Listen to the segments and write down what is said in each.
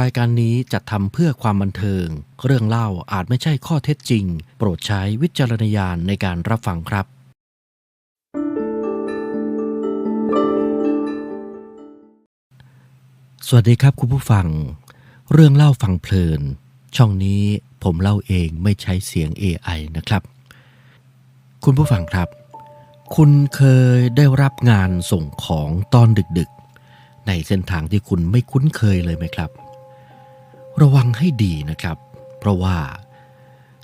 รายการนี้จัดทำเพื่อความบันเทิง เรื่องเล่าอาจไม่ใช่ข้อเท็จจริง โปรดใช้วิจารณญาณในการรับฟังครับ สวัสดีครับคุณผู้ฟัง เรื่องเล่าฟังเพลิน ช่องนี้ผมเล่าเองไม่ใช้เสียง AI นะครับ คุณผู้ฟังครับ คุณเคยได้รับงานส่งของตอนดึกๆ ในเส้นทางที่คุณไม่คุ้นเคยเลยไหมครับ ระวังให้ดีนะครับ เพราะว่า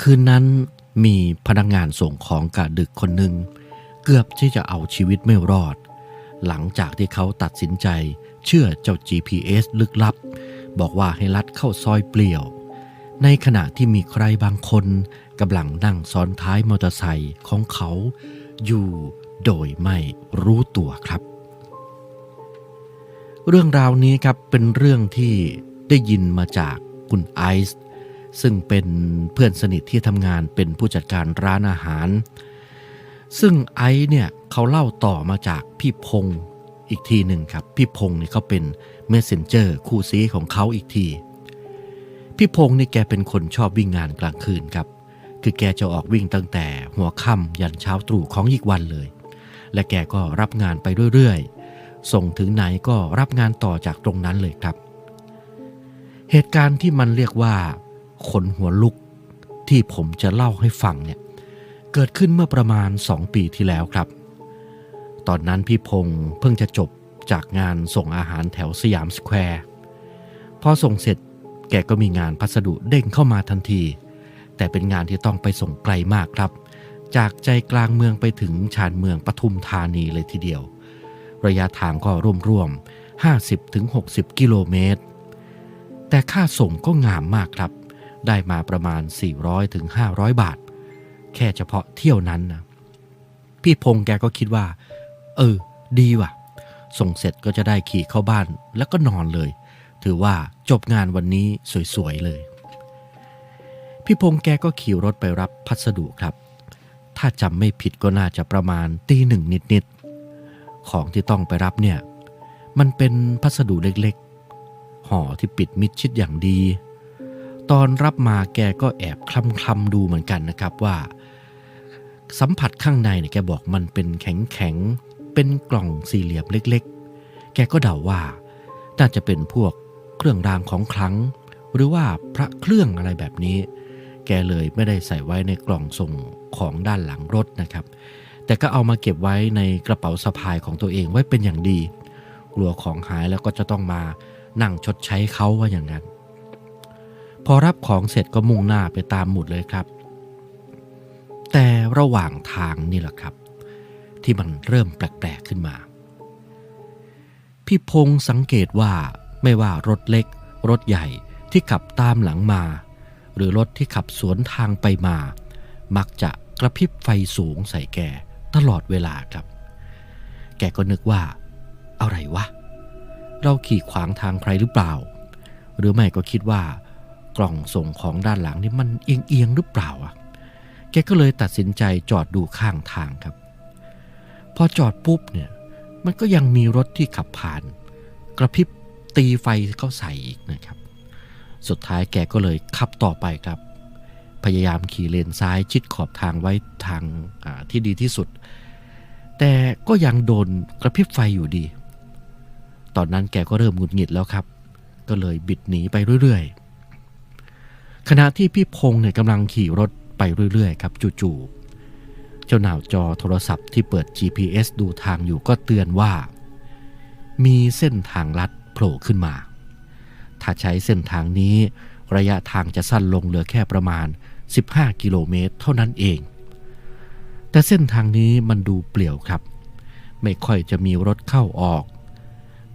คืนนั้นมีพนักงานส่งของกะดึกคนหนึ่ง เกือบที่จะเอาชีวิตไม่รอด หลังจากที่เขาตัดสินใจ เชื่อเจ้า GPS ลึกลับ บอกว่าให้ลัดเข้าซอยเปลี่ยว ในขณะที่มีใครบางคนกำลังนั่งซ้อนท้ายมอเตอร์ไซค์ของเขาอยู่โดยไม่รู้ตัวครับ เรื่องราวนี้ครับเป็นเรื่องที่ ได้ยินมาจากคุณไอซ์ซึ่งเป็นเพื่อนสนิทที่ทำงานเป็นผู้จัดการร้านอาหาร ซึ่งไอซ์เนี่ยเขาเล่าต่อมาจากพี่พงศ์อีกทีหนึ่งครับ พี่พงศ์เนี่ยเขาเป็นเมสเซนเจอร์คู่ซีของเขาอีกที พี่พงศ์นี่แกเป็นคนชอบวิ่งงานกลางคืนครับ คือแกจะออกวิ่งตั้งแต่หัวค่ำยันเช้าตรู่ของอีกวันเลย และแกก็รับงานไปเรื่อยๆ ส่งถึงไหนก็รับงานต่อจากตรงนั้นเลยครับ เหตุการณ์ที่มันเรียกว่าขนหัวลุกที่ผมจะเล่าให้ฟังเนี่ยเกิดขึ้นเมื่อประมาณ 2 ปีที่แล้วครับ ตอนนั้นพี่พงศ์เพิ่งจะจบจากงานส่งอาหารแถวสยามสแควร์พอส่งเสร็จแกก็มีงานพัสดุเด้งเข้ามาทันที แต่เป็นงานที่ต้องไปส่งไกลมากครับ จากใจกลางเมืองไปถึงชานเมืองปทุมธานีเลยทีเดียว ระยะทางก็ร่วมๆ50-60 กิโลเมตร แต่ค่าส่งก็งามมากครับ ได้มาประมาณ 400-500บาท แค่เฉพาะเที่ยวนั้นนะพี่พงษ์แกก็คิดว่า เออ ดีว่ะ ส่งเสร็จก็จะได้ขี่เข้าบ้านแล้วก็นอนเลย ถือว่าจบงานวันนี้สวยๆเลย พี่พงษ์แกก็ขี่รถไปรับพัสดุครับ ถ้าจำไม่ผิดก็น่าจะประมาณตีหนึ่งนิดๆของที่ต้องไปรับเนี่ย มันเป็นพัสดุเล็กๆ ห่อที่ปิดมิดชิดอย่างดี ตอนรับมาแกก็แอบคลำคลำดูเหมือนกันนะครับว่า สัมผัสข้างในเนี่ยแกบอกมันเป็นแข็งแข็งเป็นกล่องสี่เหลี่ยมเล็กๆ แกก็เดาว่า น่าจะเป็นพวกเครื่องรางของขลัง หรือว่าพระเครื่องอะไรแบบนี้ แกเลยไม่ได้ใส่ไว้ในกล่องส่งของด้านหลังรถนะครับ แต่ก็เอามาเก็บไว้ในกระเป๋าสะพายของตัวเองไว้เป็นอย่างดี กลัวของหายแล้วก็จะต้องมา นั่งชดใช้เขาว่าอย่างนั้น พอรับของเสร็จก็มุ่งหน้าไปตามหมุดเลยครับ แต่ระหว่างทางนี่แหละครับ ที่มันเริ่มแปลกๆขึ้นมา พี่พงษ์สังเกตว่าไม่ว่ารถเล็ก รถใหญ่ที่ขับตามหลังมา หรือรถที่ขับสวนทางไปมา มักจะกระพริบไฟสูงใส่แกตลอดเวลาครับ แกก็นึกว่า อะไรวะ เราขี่ขวางทางใครหรือเปล่า หรือไม่ก็คิดว่ากล่องส่งของด้านหลังนี่มันเอียงๆหรือเปล่าอะแกก็เลยตัดสินใจจอดดูข้างทางครับ พอจอดปุ๊บเนี่ยมันก็ยังมีรถที่ขับผ่าน กระพริบตีไฟเข้าใส่อีกนะครับ สุดท้ายแกก็เลยขับต่อไปครับ พยายามขี่เลนซ้ายชิดขอบทางไว้ทางที่ดีที่สุด แต่ก็ยังโดนกระพริบไฟอยู่ดี ตอนนั้นแกก็เริ่มหงุดหงิดแล้วครับ ก็เลยบิดหนีไปเรื่อยๆ ขณะที่พี่พงษ์เนี่ยกำลังขี่รถไปเรื่อยๆ ครับจู่ๆ เจ้าหน้าจอโทรศัพท์ที่เปิด GPS ดูทางอยู่ก็เตือนว่า มีเส้นทางลัดโผล่ขึ้นมา ถ้าใช้เส้นทางนี้ระยะทางจะสั้นลงเหลือแค่ประมาณ 15 กิโลเมตรเท่านั้นเอง แต่เส้นทางนี้มันดูเปลี่ยวครับ ไม่ค่อยจะมีรถเข้าออก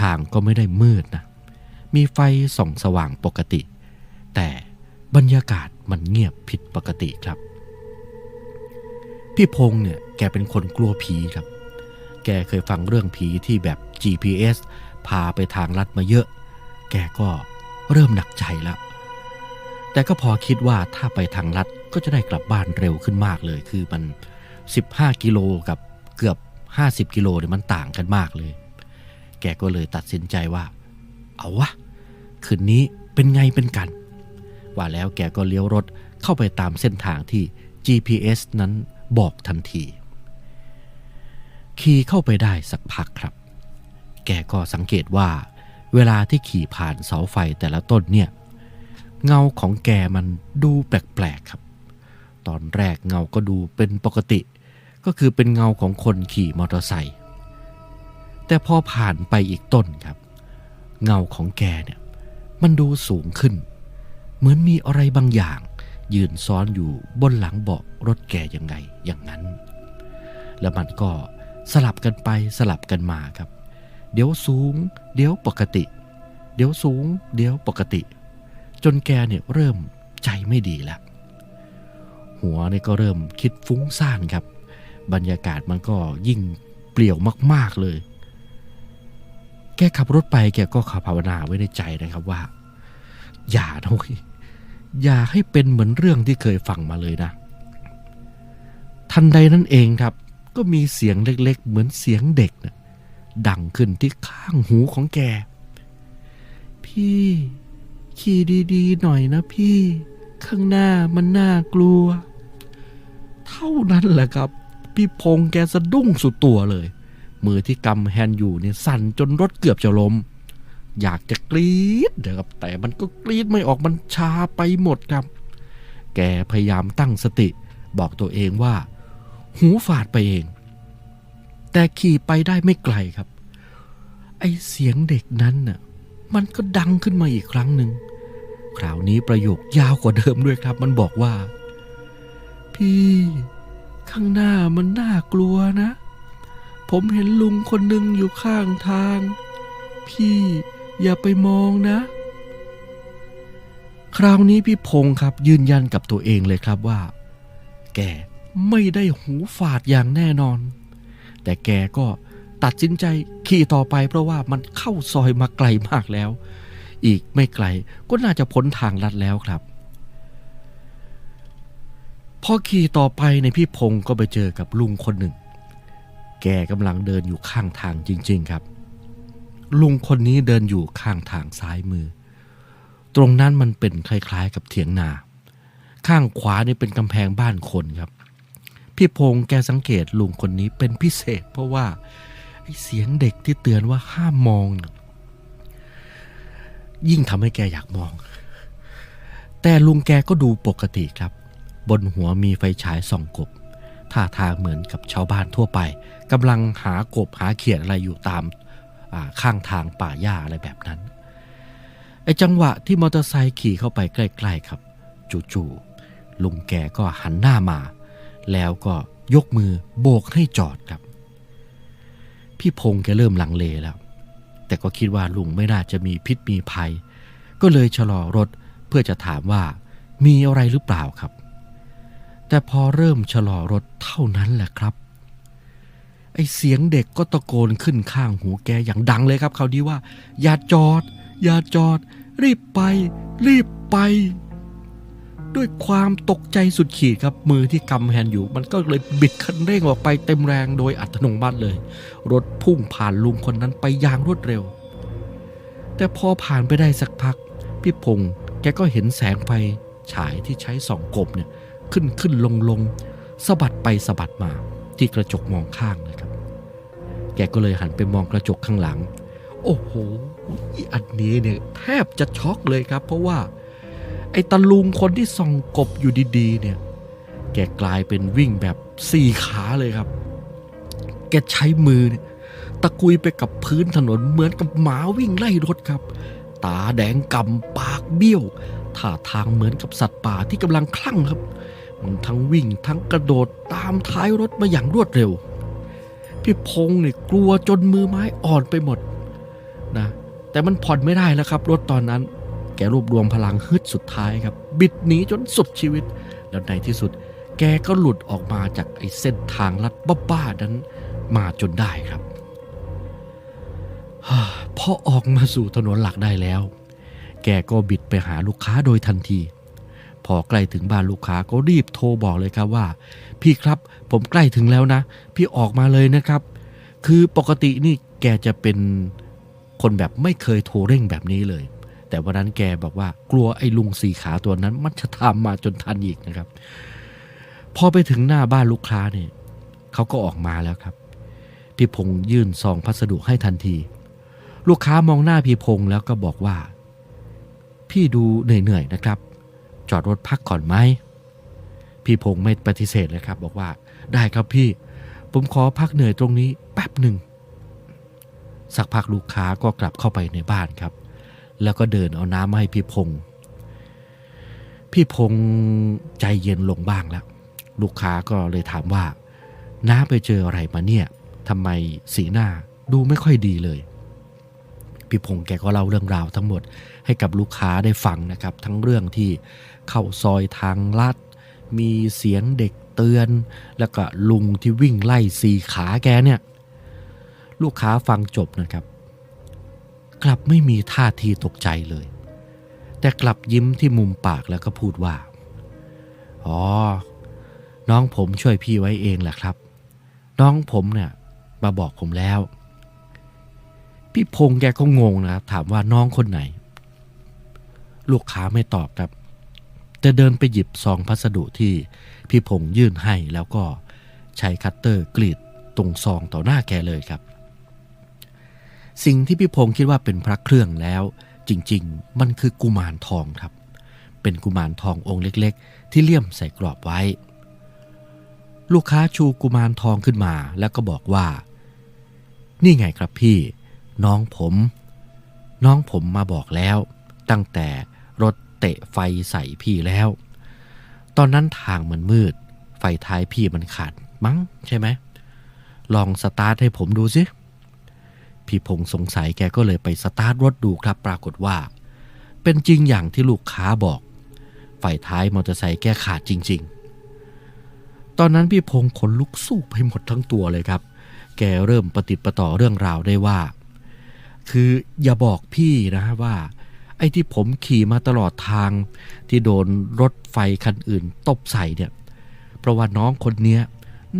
ทางก็ไม่ได้มืดนะ มีไฟส่องสว่างปกติ แต่บรรยากาศมันเงียบผิดปกติครับ พี่พงษ์เนี่ยแกเป็นคนกลัวผีครับ แกเคยฟังเรื่องผีที่แบบ GPS พาไปทางลัดมาเยอะ แกก็เริ่มหนักใจแล้ว แต่ก็พอคิดว่าถ้าไปทางลัดก็จะได้กลับบ้านเร็วขึ้นมากเลย คือมัน 15 กิโลกับเกือบ 50 กิโลเนี่ยมันต่างกันมากเลย แกก็เลยตัดสินใจว่า เอาวะคืนนี้เป็นไงเป็นกัน ว่าแล้วแกก็เลี้ยวรถเข้าไปตามเส้นทางที่ GPS นั้นบอกทันทีขี่เข้าไปได้สักพักครับ แกก็สังเกตว่า เวลาที่ขี่ผ่านเสาไฟแต่ละต้นเนี่ย เงาของแกมันดูแปลกๆครับ ตอนแรกเงาก็ดูเป็นปกติ ก็คือเป็นเงาของคนขี่มอเตอร์ไซค์ แต่พอผ่านไปอีกต้นครับ เงาของแกเนี่ยมันดูสูงขึ้น เหมือนมีอะไรบางอย่าง ยืนซ้อนอยู่บนหลังเบาะรถแกยังไงอย่างนั้น แล้วมันก็สลับกันไปสลับกันมาครับ เดี๋ยวสูง เดี๋ยวปกติ เดี๋ยวสูง เดี๋ยวปกติ จนแกเนี่ยเริ่มใจไม่ดีแล้ว หัวเนี่ยก็เริ่มคิดฟุ้งซ่านครับ บรรยากาศมันก็ยิ่งเปลี่ยวมากๆเลย แกขับรถไปแกก็ขับภาวนาไว้ในใจนะครับว่า อย่านะยอย่าให้เป็นเหมือนเรื่องที่เคยฟังมาเลยนะ ทันใดนั้นเองครับ ก็มีเสียงเล็ก ๆ เหมือนเสียงเด็กนะดังขึ้นที่ข้างหูของแก พี่ขี่ดีๆหน่อยนะพี่ ข้างหน้ามันน่ากลัว เท่านั้นแหละครับ พี่พงษ์แกสะดุ้งสุดตัวเลย มือที่กำแฮนด์อยู่เนี่ยสั่นจนรถเกือบจะล้ม อยากจะกรี๊ดนะครับ แต่มันก็กรี๊ดไม่ออกมันชาไปหมดครับ แกพยายามตั้งสติ บอกตัวเองว่า หูฝาดไปเอง แต่ขี่ไปได้ไม่ไกลครับ ไอเสียงเด็กนั้นน่ะมันก็ดังขึ้นมาอีกครั้งหนึ่งคราวนี้ประโยคยาวกว่าเดิมด้วยครับ มันบอกว่า พี่ ข้างหน้ามันน่ากลัวนะ ผมเห็นลุงคนหนึ่งอยู่ข้างทาง พี่อย่าไปมองนะ คราวนี้พี่พงศ์ครับยืนยันกับตัวเองเลยครับว่า แกไม่ได้หูฝาดอย่างแน่นอน แต่แกก็ตัดสินใจขี่ต่อไปเพราะว่ามันเข้าซอยมาไกลมากแล้ว อีกไม่ไกลก็น่าจะพ้นทางลัดแล้วครับพอขี่ต่อไปในพี่พงศ์ก็ไปเจอกับลุงคนหนึ่ง แกกำลังเดินอยู่ข้างทางจริง ๆครับ ลุงคนนี้เดินอยู่ข้างทางซ้ายมือ ตรงนั้นมันเป็นคล้ายๆกับเถียงนา ข้างขวานี่เป็นกำแพงบ้านคนครับ พี่พงศ์แกสังเกตลุงคนนี้เป็นพิเศษ เพราะว่าเสียงเด็กที่เตือนว่าห้ามมองยยิ่งทำให้แกอยากมอง แต่ลุงแกก็ดูปกติครับ บนหัวมีไฟฉายส่องกบ ท่าทางเหมือนกับชาวบ้านทั่วไปกำลังหากบหาเขียดอะไรอยู่ตามาข้างทางป่าหญ้าอะไรแบบนั้นไอ้จังหวะที่มอเตอร์ไซค์ขี่เข้าไปใกล้ ๆครับ จู่ๆลุงแกก็หันหน้ามา แล้วก็ยกมือโบกให้จอดครับ พี่พงษ์แกเริ่มลังเลแล้ว แต่ก็คิดว่าลุงไม่น่าจะมีพิษมีภัย ก็เลยชะลอรถเพื่อจะถามว่ามีอะไรหรือเปล่าครับ แต่พอเริ่มชะลอรถเท่านั้นแหละครับ ไอเสียงเด็กก็ตะโกนขึ้นข้างหูแกอย่างดังเลยครับเขาวดีว่า อย่าจอด อย่าจอด รีบไป รีบไป ด้วยความตกใจสุดขีดครับมือที่กำแฮนด์อยู่ มันก็เลยบิดคันเร่งออกไปเต็มแรงโดยอัตโนมัติเลย รถพุ่งผ่านลุงคนนั้นไปอย่างรวดเร็ว แต่พอผ่านไปได้สักพัก พี่พงษ์แกก็เห็นแสงไฟฉายที่ใช้ส่องกบเนี่ย ขึ้นขึ้นลงลงสะบัดไปสะบัดมาที่กระจกมองข้างนะครับ แกก็เลยหันไปมองกระจกข้างหลัง โอ้โห อันนี้เนี่ยแทบจะช็อกเลยครับ เพราะว่า ไอ้ตาลุงคนที่ส่องกบอยู่ดีๆ เนี่ย แกกลายเป็นวิ่งแบบสี่ขาเลยครับ แกใช้มือเนี่ยตะกุยไปกับพื้นถนนเหมือนกับหมาวิ่งไล่รถครับ ตาแดงกำปากเบี้ยวท่าทางเหมือนกับสัตว์ป่าที่กำลังคลั่งครับ ทั้งวิ่งทั้งกระโดดตามท้ายรถมาอย่างรวดเร็ว พี่พงษ์เนี่ยกลัวจนมือไม้อ่อนไปหมดนะแต่มันผ่อนไม่ได้แล้วครับ รถตอนนั้น แกรวบรวมพลังฮึดสุดท้ายครับ บิดหนีจนสุดชีวิต แล้วในที่สุด แกก็หลุดออกมาจากไอ้เส้นทางลัดบ้าๆนั้นมาจนได้ครับพอออกมาสู่ถนนหลักได้แล้ว แกก็บิดไปหาลูกค้าโดยทันที พอใกล้ถึงบ้านลูกค้าก็รีบโทรบอกเลยครับว่า พี่ครับผมใกล้ถึงแล้วนะ พี่ออกมาเลยนะครับ คือปกตินี่แกจะเป็นคนแบบไม่เคยโทรเร่งแบบนี้เลย แต่วันนั้นแกบอกว่ากลัวไอ้ลุงสีขาตัวนั้นมันจะตามมาจนทันอีกนะครับ พอไปถึงหน้าบ้านลูกค้าเนี่ยเขาก็ออกมาแล้วครับ พี่พงษ์ยื่นซองพัสดุให้ทันที ลูกค้ามองหน้าพี่พงษ์แล้วก็บอกว่า พี่ดูเหนื่อยๆนะครับ จอดรถพักก่อนไหมพี่พงษ์ไม่ปฏิเสธเลยครับ บอกว่าได้ครับพี่ ผมขอพักเหนื่อยตรงนี้แป๊บหนึ่งสักพักลูกค้าก็กลับเข้าไปในบ้านครับ แล้วก็เดินเอาน้ำมาให้พี่พงษ์พี่พงษ์ใจเย็นลงบ้างแล้ว ลูกค้าก็เลยถามว่า น้าไปเจออะไรมาเนี่ยทำไมสีหน้าดูไม่ค่อยดีเลย พี่พงษ์แกก็เล่าเรื่องราวทั้งหมดให้กับลูกค้าได้ฟังนะครับ ทั้งเรื่องที่เข้าซอยทางลัด มีเสียงเด็กเตือน แล้วก็ลุงที่วิ่งไล่สีขาแกเนี่ย ลูกค้าฟังจบนะครับ กลับไม่มีท่าทีตกใจเลย แต่กลับยิ้มที่มุมปากแล้วก็พูดว่า อ๋อ น้องผมช่วยพี่ไว้เองแหละครับ น้องผมเนี่ยมาบอกผมแล้ว พี่พงษ์แกก็งงนะครับ ถามว่าน้องคนไหน ลูกค้าไม่ตอบครับแต่เดินไปหยิบซองพัสดุที่พี่พงษ์ยื่นให้แล้วก็ใช้คัตเตอร์กรีดตรงซองต่อหน้าแกเลยครับ สิ่งที่พี่พงษ์คิดว่าเป็นพระเครื่องแล้ว จริงๆ มันคือกุมารทองครับ เป็นกุมารทององค์เล็กๆ ที่เลี่ยมใส่กรอบไว้ ลูกค้าชูกุมารทองขึ้นมาแล้วก็บอกว่า นี่ไงครับพี่ น้องผม น้องผมมาบอกแล้ว ตั้งแต่รถเตะไฟใส่พี่แล้ว ตอนนั้นทางมันมืด ไฟท้ายพี่มันขาดมั้งใช่ไหม ลองสตาร์ทให้ผมดูสิพี่พงสงสัยแกก็เลยไปสตาร์ทรถดูครับปรากฏว่า เป็นจริงอย่างที่ลูกค้าบอกไฟท้ายมอเตอร์ไซค์แกขาดจริง ๆ ตอนนั้นพี่พงษ์ขนลุกสู้ไปหมดทั้งตัวเลยครับ แกเริ่มประติดประต่อเรื่องราวได้ว่า คืออย่าบอกพี่นะว่า ไอ้ที่ผมขี่มาตลอดทางที่โดนรถไฟคันอื่นตบใส่เนี่ย เพราะว่าน้องคนเนี้ย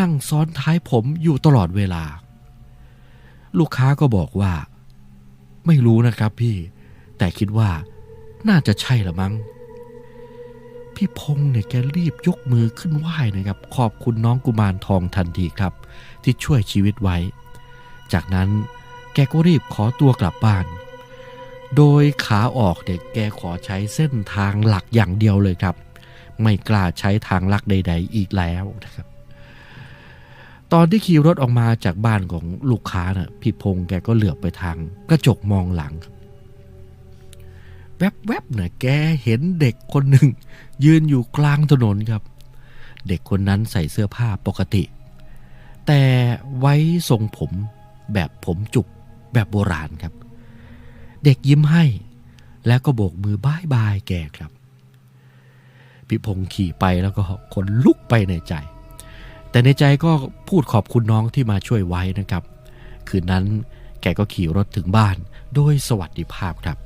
นั่งซ้อนท้ายผมอยู่ตลอดเวลา ลูกค้าก็บอกว่า ไม่รู้นะครับพี่ แต่คิดว่าน่าจะใช่ละมั้ง พี่พงษ์เนี่ยแกรีบยกมือขึ้นไหว้นะครับ ขอบคุณน้องกุมารทองทันทีครับ ที่ช่วยชีวิตไว้ จากนั้น แกก็รีบขอตัวกลับบ้าน โดยขาออกเด็กแกขอใช้เส้นทางหลักอย่างเดียวเลยครับ ไม่กล้าใช้ทางลักใด ๆ อีกแล้วนะครับ ตอนที่ขี่รถออกมาจากบ้านของลูกค้านะ่ะพี่พงษ์แกก็เหลือบไปทางกระจกมองหลัง แวบๆเนี่ยแกเห็นเด็กคนหนึ่ง ยืนอยู่กลางถนนครับ เด็กคนนั้นใส่เสื้อผ้าปกติแต่ไว้ทรงผมแบบผมจุก แบบโบราณครับ เด็กยิ้มให้ แล้วก็โบกมือบายบายแกครับ พี่พงษ์ขี่ไปแล้วก็ขนลุกไปในใจ แต่ในใจก็พูดขอบคุณน้องที่มาช่วยไว้นะครับ คืนนั้นแกก็ขี่รถถึงบ้านโดยสวัสดิภาพครับ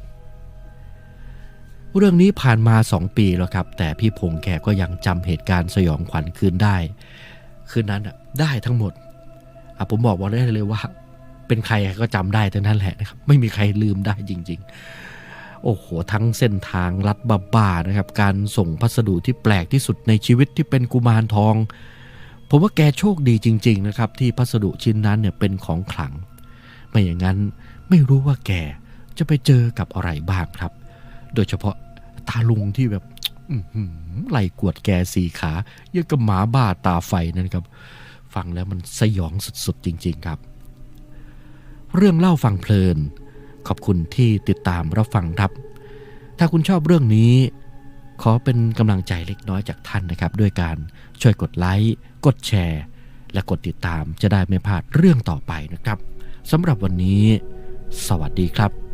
เรื่องนี้ผ่านมาสองปีแล้วครับ แต่พี่พงษ์แกก็ยังจำเหตุการณ์สยองขวัญคืนได้ คืนนั้นน่ะได้ทั้งหมดผมบอกว่าได้เลยว่า เป็นใครก็จำได้ทั้งนั้นแหละนะครับ ไม่มีใครลืมได้จริง ๆ โอ้โห ทั้งเส้นทางลัดบ้าๆนะครับ การส่งพัสดุที่แปลกที่สุดในชีวิตที่เป็นกุมารทอง ผมว่าแกโชคดีจริง ๆ นะครับ ที่พัสดุชิ้นนั้นเนี่ยเป็นของขลัง ไม่อย่างนั้นไม่รู้ว่าแกจะไปเจอกับอะไรบ้างครับ โดยเฉพาะตาลุงที่แบบไหลกวดแกสีขาเยังกับหมาบ้าตาไฟนั่นครับ ฟังแล้วมันสยองสุดๆจริง ๆ ครับ เรื่องเล่าฟังเพลิน ขอบคุณที่ติดตามรับฟังครับ ถ้าคุณชอบเรื่องนี้ ขอเป็นกำลังใจเล็กน้อยจากท่านนะครับ ด้วยการช่วยกดไลค์กดแชร์ และกดติดตามจะได้ไม่พลาดเรื่องต่อไปนะครับสำหรับวันนี้ สวัสดีครับ